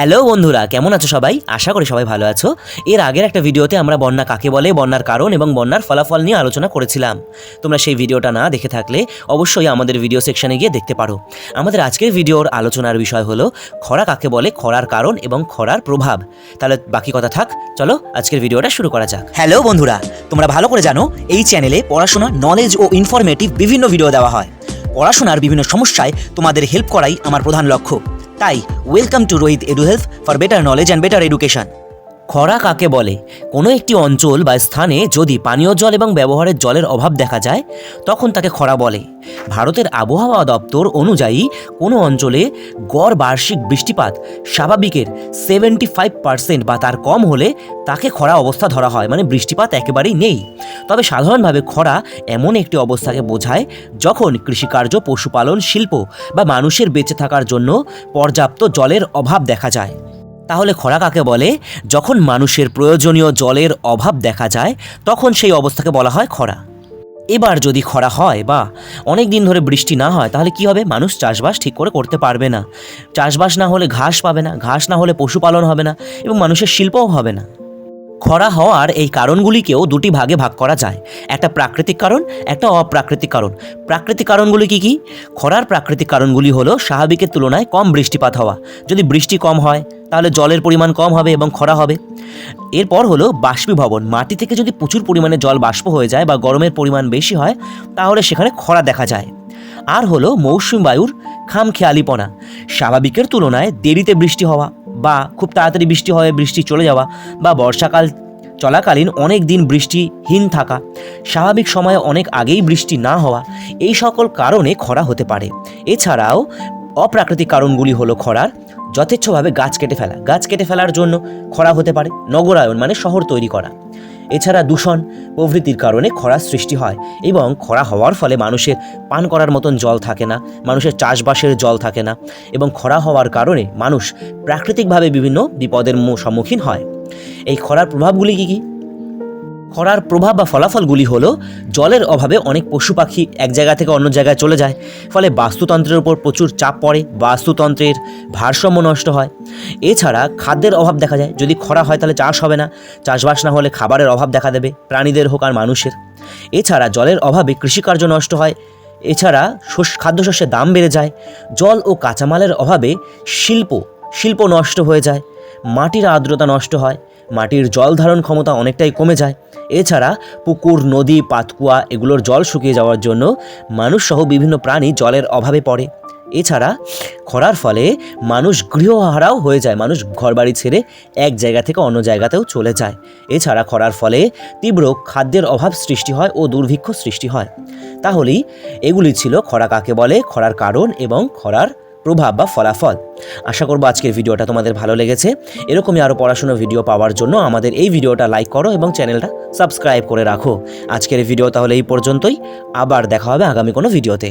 Hello বন্ধুরা, কেমন আছো সবাই? আশা করি সবাই ভালো আছো। এর আগের একটা ভিডিওতে আমরা বন্যা কাকে বলে, বন্যার কারণ এবং বন্যার ফলাফল নিয়ে আলোচনা করেছিলাম। তোমরা সেই ভিডিওটা না দেখে থাকলে অবশ্যই আমাদের ভিডিও সেকশনে গিয়ে দেখতে পারো। আমাদের আজকের ভিডিওর আলোচনার বিষয় হলো, খরা কাকে বলে, খরার কারণ এবং খরার প্রভাব। তাহলে বাকি কথা থাক, চলো আজকের ভিডিওটা শুরু করা যাক। হ্যালো বন্ধুরা, তোমরা ভালো করে জানো, এই চ্যানেলে পড়াশোনা নলেজ ও ইনফরমেটিভ বিভিন্ন ভিডিও দেওয়া হয়। পড়াশোনার বিভিন্ন সমস্যায় তোমাদের হেল্প করাই আমার প্রধান লক্ষ্য। তাই welcome to Rohit edu health for better knowledge and better education খরা কাকে বলে? কোনো একটি অঞ্চল বা স্থানে যদি পানীয় জল এবং ব্যবহারের জলের অভাব দেখা যায়, তখন তাকে খরা বলে। ভারতের আবহাওয়া দপ্তর অনুযায়ী কোনো অঞ্চলে গড় বার্ষিক বৃষ্টিপাত স্বাভাবিকের সেভেন্টি ফাইভ পার্সেন্ট বা তার কম হলে তাকে খরা অবস্থা ধরা হয় মানে বৃষ্টিপাত একেবারেই নেই। তবে সাধারণভাবে খরা এমন একটি অবস্থাকে বোঝায় যখন কৃষিকার্য, পশুপালন, শিল্প বা মানুষের বেঁচে থাকার জন্য পর্যাপ্ত জলের অভাব দেখা যায়। তাহলে খরা কাকে বলে? যখন মানুষের প্রয়োজনীয় জলের অভাব দেখা যায়, তখন সেই অবস্থাকে বলা হয় খরা। এবার যদি খরা হয় বা অনেক দিন ধরে বৃষ্টি না হয়, তাহলে কি হবে? মানুষ চাষবাস ঠিক করে করতে পারবে না। চাষবাস না হলে ঘাস পাবে না, ঘাস না হলে পশুপালন হবে না এবং মানুষের শিল্পও হবে না। খরা হওয়ার এই কারণগুলিকেও দুটি ভাগে ভাগ করা যায়। একটা প্রাকৃতিক কারণ, একটা অপ্রাকৃতিক কারণ। প্রাকৃতিক কারণগুলি কি কি? খরার প্রাকৃতিক কারণগুলি হলো স্বাভাবিকের তুলনায় কম বৃষ্টিপাত হওয়া। যদি বৃষ্টি কম হয় তাহলে জলের পরিমাণ কম হবে এবং খরা হবে। এরপর হলো বাষ্পীভবন। মাটি থেকে যদি প্রচুর পরিমাণে জল বাষ্প হয়ে যায় বা গরমের পরিমাণ বেশি হয়, তাহলে সেখানে খরা দেখা যায়। আর হলো মৌসুমী বায়ুর খামখেয়ালিপনা। স্বাভাবিকের তুলনায় দেরিতে বৃষ্টি হওয়া বা খুব তাড়াতাড়ি বৃষ্টি হয়ে বৃষ্টি চলে যাওয়া বা বর্ষাকাল চলাকালীন অনেক দিন বৃষ্টিহীন থাকা, স্বাভাবিক সময়ে অনেক আগেই বৃষ্টি না হওয়া, এই সকল কারণে খরা হতে পারে। এছাড়াও অপ্রাকৃতিক কারণগুলি হলো খরার যথেচ্ছভাবে গাছ কেটে ফেলা। গাছ কেটে ফেলার জন্য খরা হতে পারে, নগরায়ন মানে শহর তৈরি করা। এছাড়া দূষণ, প্রভৃতির কারণে খরার সৃষ্টি হয় এবং খরা হওয়ার ফলে মানুষের পান করার মতন জল থাকে না, মানুষের চাষবাসের জল থাকে না এবং খরা হওয়ার কারণে মানুষ প্রাকৃতিকভাবে বিভিন্ন বিপদের সম্মুখীন হয়। এই খরার প্রভাবগুলি কী কী? খরার প্রভাব বা ফলাফলগুলি হলো, জলের অভাবে অনেক পশু পাখি এক জায়গা থেকে অন্য জায়গায় চলে যায়। ফলে বাস্তুতন্ত্রের উপর প্রচুর চাপ পড়ে, বাস্তুতন্ত্রের ভারসাম্য নষ্ট হয়। এছাড়া খাদ্যের অভাব দেখা যায়। যদি খরা হয় তাহলে চাষ হবে না। চাষবাস না হলে খাবারের অভাব দেখা দেবে, প্রাণীদের হোক আর মানুষের। এছাড়া জলের অভাবে কৃষিকার্য নষ্ট হয়। এছাড়া শস্য, খাদ্যশস্যের দাম বেড়ে যায়। জল ও কাঁচামালের অভাবে শিল্প শিল্প নষ্ট হয়ে যায়। মাটির আর্দ্রতা নষ্ট হয়, মাটির জল ধারণ ক্ষমতা অনেকটাই কমে যায়। এছাড়া পুকুর, নদী, পাতকুয়া এগুলোর জল শুকিয়ে যাওয়ার জন্য মানুষসহ বিভিন্ন প্রাণী জলের অভাবে পড়ে। এছাড়া খরার ফলে মানুষ গৃহহারাও হয়ে যায়, মানুষ ঘরবাড়ি ছেড়ে এক জায়গা থেকে অন্য জায়গাতেও চলে যায়। এছাড়া খরার ফলে তীব্র খাদ্যের অভাব সৃষ্টি হয় ও দুর্ভিক্ষ সৃষ্টি হয়। তাহলেই এগুলি ছিল খরা কাকে বলে? খরার কারণ এবং খরার প্রভাব বা ফলাফল। আশা করব আজকের ভিডিওটা তোমাদের ভালো লেগেছে। এরকমই আরও পড়াশোনার ভিডিও পাওয়ার জন্য আমাদের এই ভিডিওটা লাইক করো এবং চ্যানেলটা সাবস্ক্রাইব করে রাখো। আজকের ভিডিও তাহলে এই পর্যন্তই। আবার দেখা হবে আগামী কোনো ভিডিওতে।